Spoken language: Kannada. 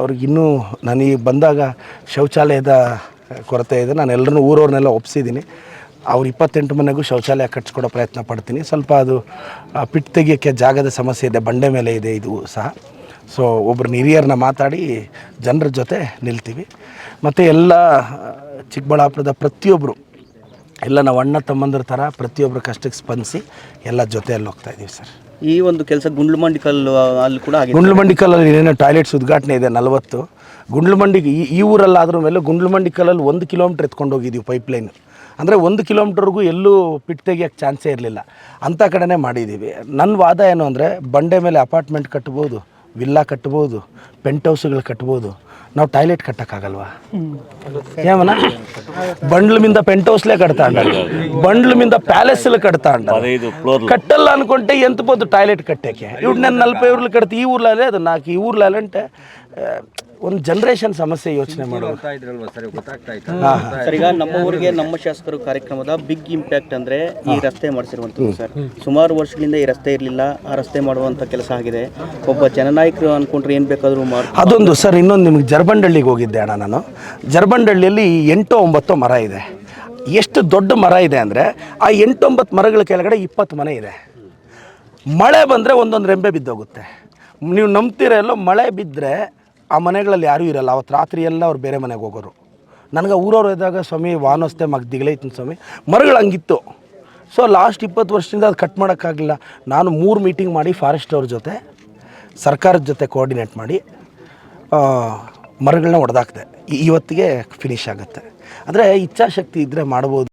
ಅವ್ರಿಗೆ ಇನ್ನೂ ನನಗೆ ಬಂದಾಗ ಶೌಚಾಲಯದ ಕೊರತೆ ಇದೆ. ನಾನು ಎಲ್ಲರೂ ಊರವ್ರನ್ನೆಲ್ಲ ಒಪ್ಪಿಸಿದ್ದೀನಿ ಅವ್ರು ಇಪ್ಪತ್ತೆಂಟು ಮನೆಗೂ ಶೌಚಾಲಯ ಕಟ್ಸ್ಕೊಡೋ ಪ್ರಯತ್ನ ಪಡ್ತೀನಿ. ಸ್ವಲ್ಪ ಅದು ಪಿಟ್ ತೆಗಿಯೋಕ್ಕೆ ಜಾಗದ ಸಮಸ್ಯೆ ಇದೆ, ಬಂಡೆ ಮೇಲೆ ಇದೆ, ಇದು ಸಹ. ಸೊ ಒಬ್ಬರು ಹಿರಿಯರನ್ನ ಮಾತಾಡಿ ಜನರ ಜೊತೆ ನಿಲ್ತೀವಿ. ಮತ್ತು ಎಲ್ಲ ಚಿಕ್ಕಬಳ್ಳಾಪುರದ ಪ್ರತಿಯೊಬ್ಬರು ಎಲ್ಲ ನಾವು ಅಣ್ಣ ತಮ್ಮಂದ್ರ ಥರ ಪ್ರತಿಯೊಬ್ಬರ ಕಷ್ಟಕ್ಕೆ ಸ್ಪಂದಿಸಿ ಎಲ್ಲ ಜೊತೆಯಲ್ಲಿ ಹೋಗ್ತಾ ಇದ್ದೀವಿ ಸರ್. ಈ ಒಂದು ಕೆಲಸ ಗುಂಡ್ಲುಮಂಡಿ ಕಲ್ಲು ಅಲ್ಲಿ ಕೂಡ ಗುಂಡ್ಲುಮಂಡಿಕಲ್ಲಲ್ಲಿ ಏನೇನೋ ಟಾಯ್ಲೆಟ್ಸ್ ಉದ್ಘಾಟನೆ ಇದೆ ನಲವತ್ತು. ಗುಂಡ್ಲುಮಂಡಿಗೆ ಈ ಈ ಊರಲ್ಲಾದ್ರೂ ಮೇಲೆ ಗುಂಡ್ಲುಮಂಡಿಕಲ್ಲಲ್ಲಿ ಒಂದು ಕಿಲೋಮೀಟ್ರ್ ಎತ್ಕೊಂಡು ಹೋಗಿದ್ದೀವಿ ಪೈಪ್ಲೈನ್. ಅಂದರೆ ಒಂದು ಕಿಲೋಮೀಟ್ರ್ಗೂ ಎಲ್ಲೂ ಪಿಟ್ ತೆಗಿಯೋಕ್ಕೆ ಚಾನ್ಸೇ ಇರಲಿಲ್ಲ. ಅಂಥ ಕಡೆನೇ ಮಾಡಿದ್ದೀವಿ. ನನ್ನ ವಾದ ಏನು ಅಂದರೆ ಬಂಡೆ ಮೇಲೆ ಅಪಾರ್ಟ್ಮೆಂಟ್ ಕಟ್ಬೋದು ವಿಲ್ಲಾ ಕಟ್ಬೋದು ಪೆಂಟ್ ಹೌಸ್ಗಳು ಕಟ್ಬೋದು ನಾವು ಟಾಯ್ಲೆಟ್ ಕಟ್ಟಕ್ಕಾಗಲ್ವಾ ఏమన్నా బండ్ల మీద పెంట్ హౌస్లే కడతా అంటారు బండ్ల మీద ప్యాలెస్లు కడతా అంటారు కట్టాల అనుకుంటే ఎంత పోదు టాయిలెట్ కట్టాకే ఇప్పుడు నేను నలభై ఊర్లు కడితే ఈ ఊర్లో లేదు నాకు ఈ ఊర్లో అంటే ಒಂದು ಜನ್ರೇಷನ್ ಸಮಸ್ಯೆ ಯೋಚನೆ ಮಾಡೋದು ಸರ್ ಈಗ ನಮ್ಮ ಊರಿಗೆ ನಮ್ಮ ಶಾಸಕರು ಕಾರ್ಯಕ್ರಮದ ಬಿಗ್ ಇಂಪ್ಯಾಕ್ಟ್ ಅಂದ್ರೆ ಈ ರಸ್ತೆ ಮಾಡಿಸಿರುವಂಥದ್ದು ಸರ್. ಸುಮಾರು ವರ್ಷಗಳಿಂದ ಈ ರಸ್ತೆ ಇರಲಿಲ್ಲ ಆ ರಸ್ತೆ ಮಾಡುವಂತ ಕೆಲಸ ಆಗಿದೆ. ಒಬ್ಬ ಜನನಾಯಕರು ಅನ್ಕೊಂಡ್ರೆ ಏನ್ ಬೇಕಾದ್ರೂ ಮಾಡಿ ಅದೊಂದು ಸರ್ ಇನ್ನೊಂದು ನಿಮಗೆ ಜರ್ಬಂಡಳ್ಳಿಗೆ ಹೋಗಿದ್ದೆ ಅಣ್ಣ ನಾನು. ಜರ್ಬಂಡಳ್ಳಿಯಲ್ಲಿ ಎಂಟು ಒಂಬತ್ತು ಮರ ಇದೆ. ಎಷ್ಟು ದೊಡ್ಡ ಮರ ಇದೆ ಅಂದರೆ ಆ ಎಂಟೊಂಬತ್ತು ಮರಗಳ ಕೆಳಗಡೆ ಇಪ್ಪತ್ತು ಮನೆ ಇದೆ. ಮಳೆ ಬಂದರೆ ಒಂದೊಂದು ರೆಂಬೆ ಬಿದ್ದೋಗುತ್ತೆ. ನೀವು ನಂಬ್ತೀರ ಎಲ್ಲೋ ಮಳೆ ಬಿದ್ದರೆ ಆ ಮನೆಗಳಲ್ಲಿ ಯಾರೂ ಇರಲ್ಲ. ಅವತ್ತು ರಾತ್ರಿ ಎಲ್ಲ ಅವ್ರು ಬೇರೆ ಮನೆಗೆ ಹೋಗೋರು. ನನಗೆ ಊರವ್ರು ಇದ್ದಾಗ ಸ್ವಾಮಿ ವಾನೋಸ್ತೆ ಮಗ ದಿಗ್ಲೈತಿನ ಸ್ವಾಮಿ. ಮರಗಳು ಹಂಗಿತ್ತು. ಸೊ ಲಾಸ್ಟ್ ಇಪ್ಪತ್ತು ವರ್ಷದಿಂದ ಅದು ಕಟ್ ಮಾಡೋಕ್ಕಾಗಲಿಲ್ಲ. ನಾನು ಮೂರು ಮೀಟಿಂಗ್ ಮಾಡಿ ಫಾರೆಸ್ಟ್ ಅವ್ರ ಜೊತೆ, ಸರ್ಕಾರದ ಜೊತೆ ಕೋಆರ್ಡಿನೇಟ್ ಮಾಡಿ ಮರಗಳನ್ನ ಹೊಡೆದಾಕ್ದೆ ಇವತ್ತಿಗೆ ಫಿನಿಶ್ ಆಗುತ್ತೆ. ಅಂದರೆ ಇಚ್ಛಾಶಕ್ತಿ ಇದ್ದರೆ ಮಾಡ್ಬೋದು.